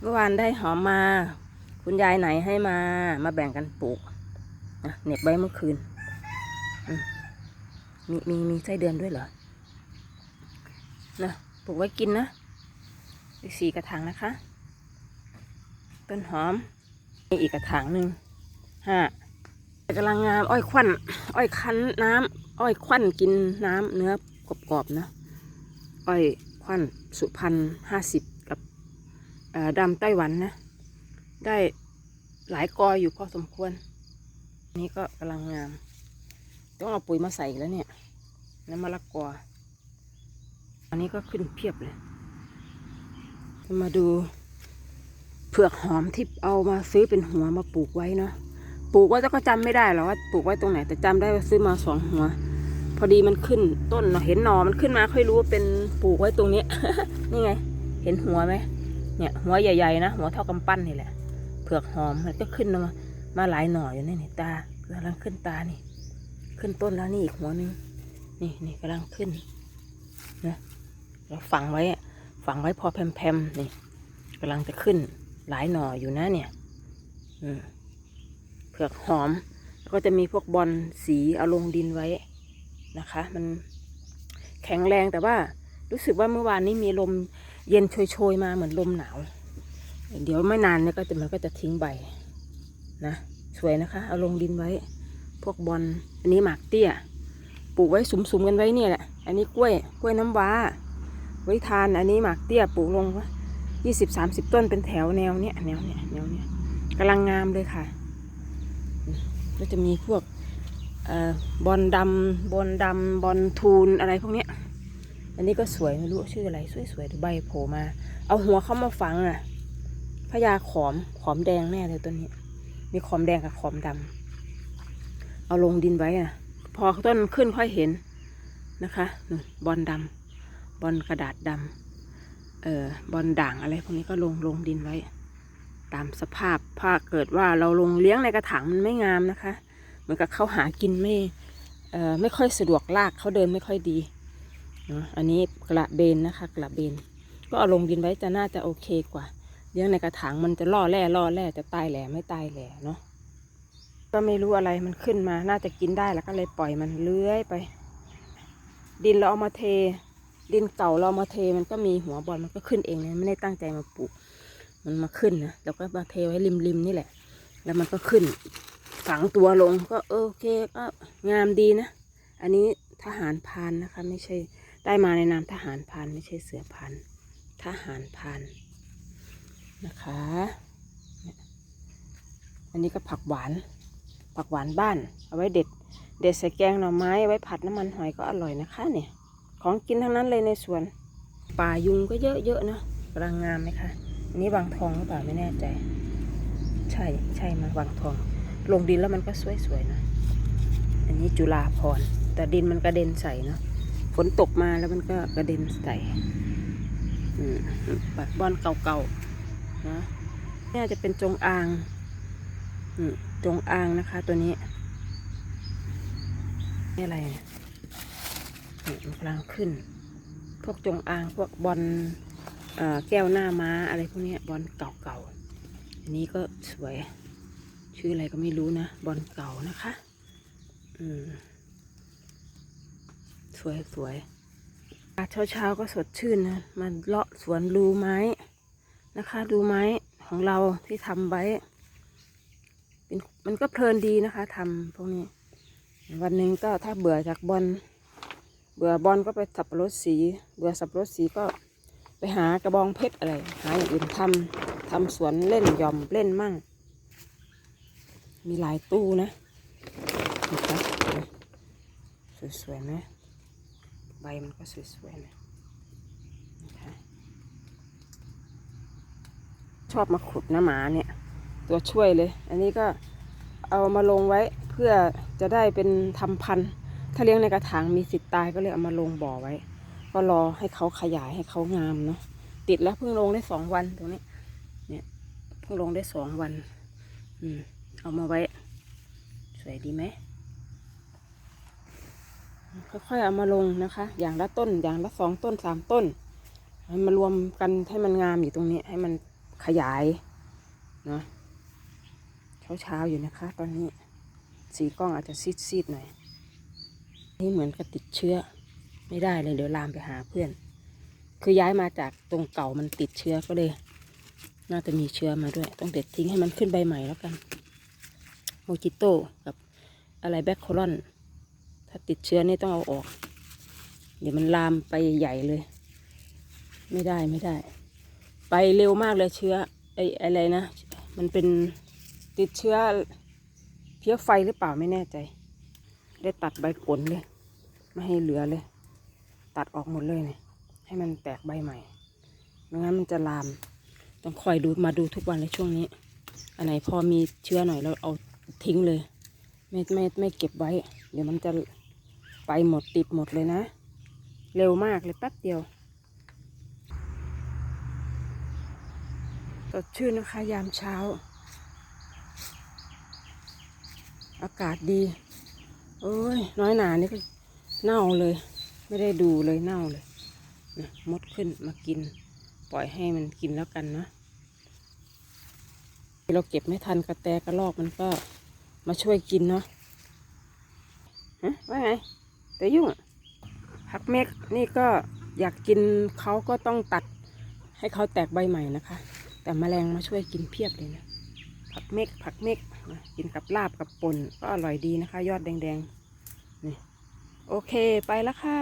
เมื่อวานได้หอมมา คุณยายไหนให้มา มาแบ่งกันปลูกเหน็บไว้เมื่อคืน มีมีมีไส้เดือนด้วยเหรอ นะปลูกไว้กินนะอีกสี่กระถางนะคะ ต้นหอมมีอีกกระถางหนึ่งห้ากำลังงาม อ้อยควัน อ้อยคั้นน้ำอ้อยควันกินน้ำเนื้อกรอบๆนะ อ้อยควันสุพรรณห้าสิบ ดำไต้หวันนะ ได้หลายกออยู่พอสมควรนนี้ก็กำลังงาม ต้องเอาปุ๋ยมาใส่แล้วเนี่ยน้ำมะละกออันนี้ก็ขึ้นเพียบเลย มาดูเผือกหอมที่เอามาซื้อเป็นหัวมาปลูกไว้เนาะ ปลูกไว้แต่ก็จำไม่ได้หรอกว่าปลูกไว้ตรงไหน แต่จำได้ว่าซื้อมาสองหัว พอดีมันขึ้นต้นเนาะเห็นหนอมันขึ้นมาค่อยรู้ว่าเป็นปลูกไว้ตรงนี้ นี่ไง เห็นหัวไหม เนี่ย หัวใหญ่ๆนะหัวเท่ากำปั้นนี่แหละเผือกหอมมันก็ขึ้นมามาหลายหน่ออยู่นี่นี่ตากำลังขึ้นตานี่ ขึ้นต้นแล้วนี่อีกหัวหนึงนี่นี่กำลังขึ้นนะเราฝังไว้ฝังไว้พอแพมๆนี่กำลังจะขึ้นหลายหน่ออยู่นะเนี่ยอืเผือกหอมแล้วก็จะมีพวกบอลสีเอาลงดินไว้นะคะ มันแข็งแรงแต่ว่ารู้สึกว่าเมื่อวานนี้มีลม เย็นโชยๆมาเหมือนลมหนาว เดี๋ยวไม่นานเนี่ยก็จะมันก็จะทิ้งใบนะ สวยนะคะ เอาลงดินไว้ พวกบอลอันนี้หมากเตี้ย ปลูกไว้สุมๆกันไว้เนี่ยแหละ อันนี้กล้วย กล้วยน้ำว้า ไว้ทาน อันนี้หมากเตี้ยปลูกลงว่ายี่สิบสามสิบต้นเป็นแถวแนวเนี้ยแนวเนี้ยแนวเนี้ยกำลังงามเลยค่ะ ก็จะมีพวกเอ่อบอลดำบอลดำบอลทูนอะไรพวกเนี้ย อันนี้ก็สวยไม่รู้ชื่ออะไรสวยๆใบโผล่มา เอาหัวเข้ามาฝังอะพญาขอมขอมแดงแน่เลยต้นนี้ มีขอมแดงกับขอมดำเอาลงดินไว้อะ พอต้นขึ้นค่อยเห็นนะคะนู่นบอลดำบอลกระดาษดำเอ่อบอลด่างอะไรพวกนี้ก็ลงลงดินไว้ ตามสภาพถ้าเกิดว่าเราลงเลี้ยงในกระถางมันไม่งามนะคะ เหมือนกับเขาหากินไม่เอ่อไม่ค่อยสะดวกลากเขาเดินไม่ค่อยดี นอะอันนี้กระเบนนะคะ กระเบน ก็เอาลงดินไว้จะน่าจะโอเคกว่าเลี้ยงในกระถางมันจะล่อแร่ล่อแร่จะตายแหล่ไม่ตายแหล่เนาะก็ไม่รู้อะไรมันขึ้นมา น่าจะกินได้แล้วก็เลยปล่อยมันเลื้อยไป ดินเราเอามาเท ดินเก่าเราเอามาเทมันก็มีหัวบอลมันก็ขึ้นเองเลยไม่ได้ตั้งใจมาปลูก มันมาขึ้นนะเราก็มาเทไว้ริมๆนี่แหละ แล้วมันก็ขึ้น ฝังตัวลงก็โอเคก็งามดีนะ อันนี้ทหารพานนะคะ ไม่ใช่ ได้มาในนามทหารพรานไม่ใช่เสือพรานทหารพรานนะคะ อันนี้ก็ผักหวาน ผักหวานบ้าน เอาไว้เด็ด เด็ดใส่แกงหน่อไม้ไว้ผัดน้ำมันหอยก็อร่อยนะคะเนี่ย ของกินทั้งนั้นเลยในสวน ป่ายุงก็เยอะๆนะกำลังงามไหมคะ อันนี้วางทองหรือเปล่าไม่แน่ใจ ใช่ใช่มาวางทอง ลงดินแล้วมันก็สวยๆนะ อันนี้จุฬาพรแต่ดินมันกระเด็นใส่เนาะ นตกมาแล้วมันก็กระเด็นใส่ปัดบอนเก่าๆนะน่าจะเป็นจงอางจงอางนะคะ ตัวนี้ นี่อะไรเนี่ยมันกำลังขึ้น พวกจงอางพวกบอลแก้วหน้าม้าอะไรพวกนี้บอลเก่าๆ อันนี้ก็สวย ชื่ออะไรก็ไม่รู้นะ บอลเก่านะคะ อืม สวยสวยเช้าเช้าๆก็สดชื่นนะมาเลาะสวนรูไม้นะคะดูไม้ของเราที่ทำไว้มันก็เพลินดีนะคะทำพวกนี้ วันหนึ่งก็ถ้าเบื่อจากบอลเบื่อบอลก็ไปสับปะรดสี เบื่อสับปะรดสีก็ไปหากระบองเพชรอะไร หาอย่างอื่นทำทำสวนเล่นหย่อมเล่นมั่ง มีหลายตู้นะนะคะสวยๆไหม ใบมันก็สวยๆนะนะคะชอบมาขุดนะหมาเนี่ย ตัวช่วยเลย อันนี้ก็เอามาลงไว้เพื่อจะได้เป็นทำพันธุ์ ถ้าเลี้ยงในกระถางมีสิทธิ์ตายก็เลยเอามาลงบ่อไว้ ก็รอให้เขาขยายให้เขางามเนาะติดแล้วเพิ่งลงได้สองวันตรงนี้ เนี่ยเพิ่งลงได้สองวัน อืมเอามาไว้ สวยดีไหม ค่อยๆเอามาลงนะคะ อย่างละต้น อย่างละสองต้นสามต้นให้มารวมกันให้มันงามอยู่ตรงนี้ให้มันขยายเนาะเช้าๆอยู่นะคะ ตอนนี้สีกล้องอาจจะซีดๆหน่อย นี่เหมือนกับติดเชื้อ ไม่ได้เลยเดี๋ยวลามไปหาเพื่อน คือย้ายมาจากตรงเก่ามันติดเชื้อก็เลย น่าจะมีเชื้อมาด้วย ต้องเด็ดทิ้งให้มันขึ้นใบใหม่แล้วกัน โมจิโต้กับอะไรแบคโคลอน ถ้าติดเชื้อนี่ต้องเอาออก เดี๋ยวมันลามไปใหญ่เลย ไม่ได้ไม่ได้ ไปเร็วมากเลยเชื้อไอ้อะไรนะ มันเป็นติดเชื้อเพี้ยไฟหรือเปล่าไม่แน่ใจ ได้ตัดใบผลเลย ไม่ให้เหลือเลย ตัดออกหมดเลยเนี่ยให้มันแตกใบใหม่ไม่งั้นมันจะลาม ต้องคอยดูมาดูทุกวันเลยช่วงนี้ อันไหนพอมีเชื้อหน่อยเราเอาทิ้งเลย ไม่ไม่ไม่เก็บไว้ เดี๋ยวมันจะ ไปหมดติดหมดเลยนะ เร็วมากเลยแป๊บเดียวสดชื่นนะคะยามเช้า อากาศดี โอ้ย น้อยหนานี่ก็เน่าเลย ไม่ได้ดูเลยเน่าเลยนะมดขึ้นมากิน ปล่อยให้มันกินแล้วกันนะเราเก็บไม่ทันกระแตกระลอกมันก็มาช่วยกินเนาะฮะว่าไง แต่ยุ่งผักเม็กนี่ก็อยากกินเขาก็ต้องตัดให้เขาแตกใบใหม่นะคะ แต่แมลงมาช่วยกินเพียบเลยนะผักเม็กผักเม็กกินกับลาบกับป่นก็อร่อยดีนะคะ ยอดแดงๆนี่โอเคไปแล้วค่ะ